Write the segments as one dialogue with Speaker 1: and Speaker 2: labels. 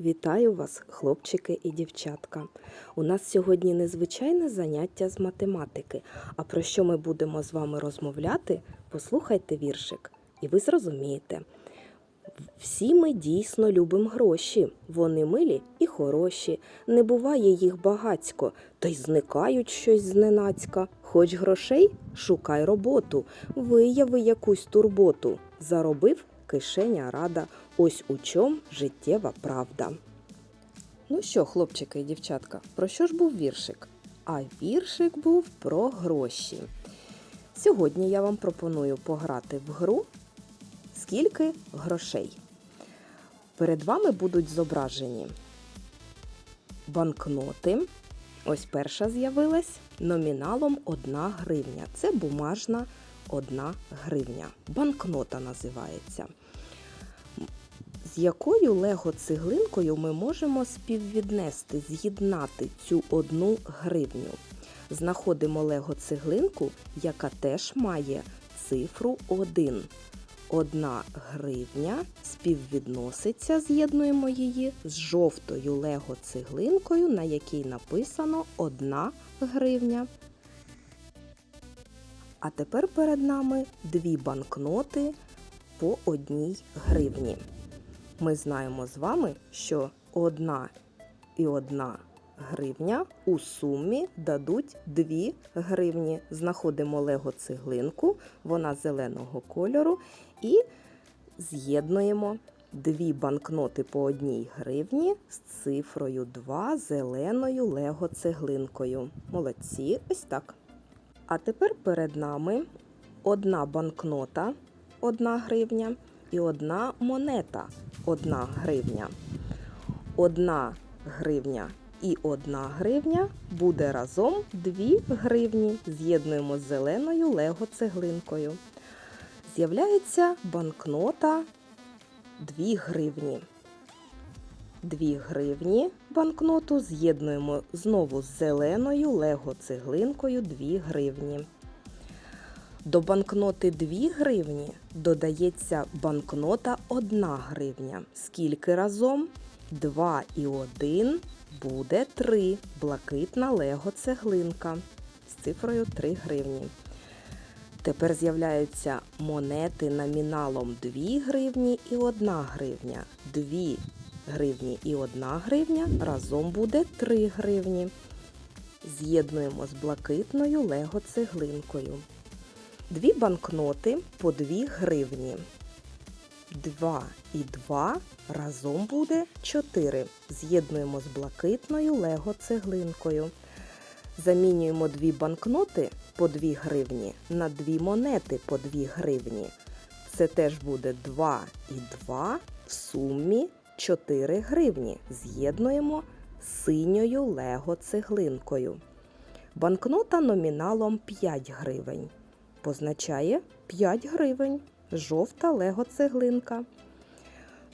Speaker 1: Вітаю вас, хлопчики і дівчатка. У нас сьогодні незвичайне заняття з математики. А про що ми будемо з вами розмовляти? Послухайте віршик, і ви зрозумієте. Всі ми дійсно любимо гроші. Вони милі і хороші. Не буває їх багацько, та й зникають щось зненацька. Хоч грошей шукай роботу, вияви якусь турботу. Заробив кишеня рада. Ось у чом життєва правда. Ну що, хлопчики і дівчатка, про що ж був віршик? А віршик був про гроші. Сьогодні я вам пропоную пограти в гру Скільки грошей. Перед вами будуть зображені банкноти. Ось перша з'явилась номіналом 1 гривня. Це бумажна 1 гривня. Банкнота називається. З якою лего-цеглинкою ми можемо співвіднести, з'єднати цю одну гривню? Знаходимо лего-цеглинку, яка теж має цифру 1. Одна гривня співвідноситься, з'єднуємо її з жовтою лего-цеглинкою, на якій написано 1 гривня. А тепер перед нами дві банкноти по одній гривні. Ми знаємо з вами, що одна і одна гривня у сумі дадуть 2 гривні. Знаходимо лего-цеглинку, вона зеленого кольору, і з'єднуємо дві банкноти по одній гривні з цифрою 2 зеленою лего-цеглинкою. Молодці, ось так. А тепер перед нами одна банкнота 1 гривня і одна монета 1 гривня. Одна гривня і 1 гривня буде разом 2 гривні. З'єднуємо з зеленою лего-цеглинкою. З'являється банкнота 2 гривні. 2 гривні банкноту з'єднуємо знову з зеленою лего-цеглинкою 2 гривні. До банкноти 2 гривні додається банкнота 1 гривня. Скільки разом? 2 і 1 буде 3. Блакитна лего-цеглинка з цифрою 3 гривні. Тепер з'являються монети номіналом 2 гривні і 1 гривня. 2 гривні і 1 гривня разом буде 3 гривні. З'єднуємо з блакитною лего-цеглинкою. Дві банкноти по 2 гривні. 2 і 2 разом буде 4. З'єднуємо з блакитною лего-цеглинкою. Замінюємо дві банкноти по 2 гривні на дві монети по 2 гривні. Це теж буде 2 і 2 в сумі 4 гривні. З'єднуємо синьою лего-цеглинкою. Банкнота номіналом 5 гривень. Позначає 5 гривень. Жовта лего-цеглинка.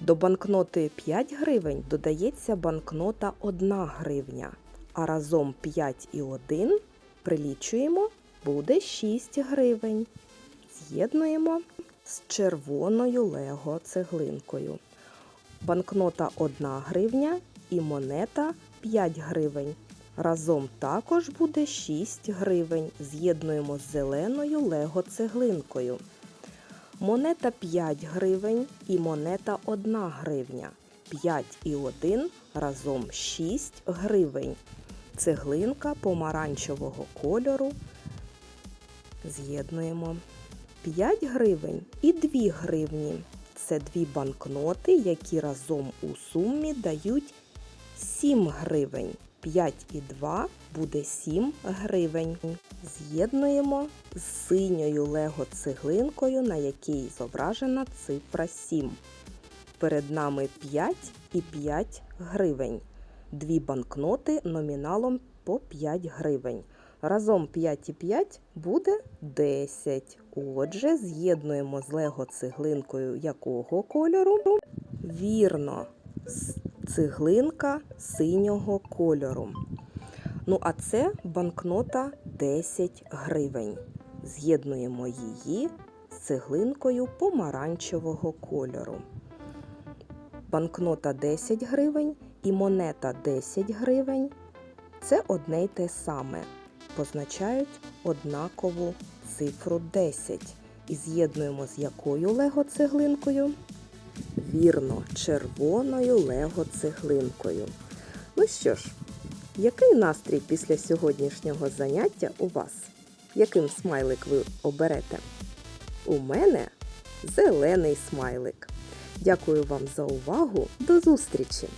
Speaker 1: До банкноти 5 гривень додається банкнота 1 гривня. А разом 5 і 1 прилічуємо, буде 6 гривень. З'єднуємо з червоною лего-цеглинкою. Банкнота 1 гривня і монета 5 гривень. Разом також буде 6 гривень. З'єднуємо з зеленою лего-цеглинкою. Монета 5 гривень і монета 1 гривня. 5 і 1 разом 6 гривень. Цеглинка помаранчевого кольору. З'єднуємо 5 гривень і 2 гривні. Це дві банкноти, які разом у сумі дають 7 гривень. 5 і 2 буде 7 гривень. З'єднуємо з синьою лего-цеглинкою, на якій зображена цифра 7. Перед нами 5 і 5 гривень. Дві банкноти номіналом по 5 гривень. Разом 5 і 5 буде 10. Отже, з'єднуємо з лего-цеглинкою якого кольору? Вірно, цеглинка синього кольору. Ну, а це банкнота 10 гривень. З'єднуємо її з цеглинкою помаранчевого кольору. банкнота 10 гривень і монета 10 гривень це одне й те саме. Позначають однакову цифру 10. І з'єднуємо з якою лего-цеглинкою? Вірно, червоною лего-цеглинкою. Ну що ж, який настрій після сьогоднішнього заняття у вас? Яким смайлик ви оберете? У мене зелений смайлик. Дякую вам за увагу. До зустрічі!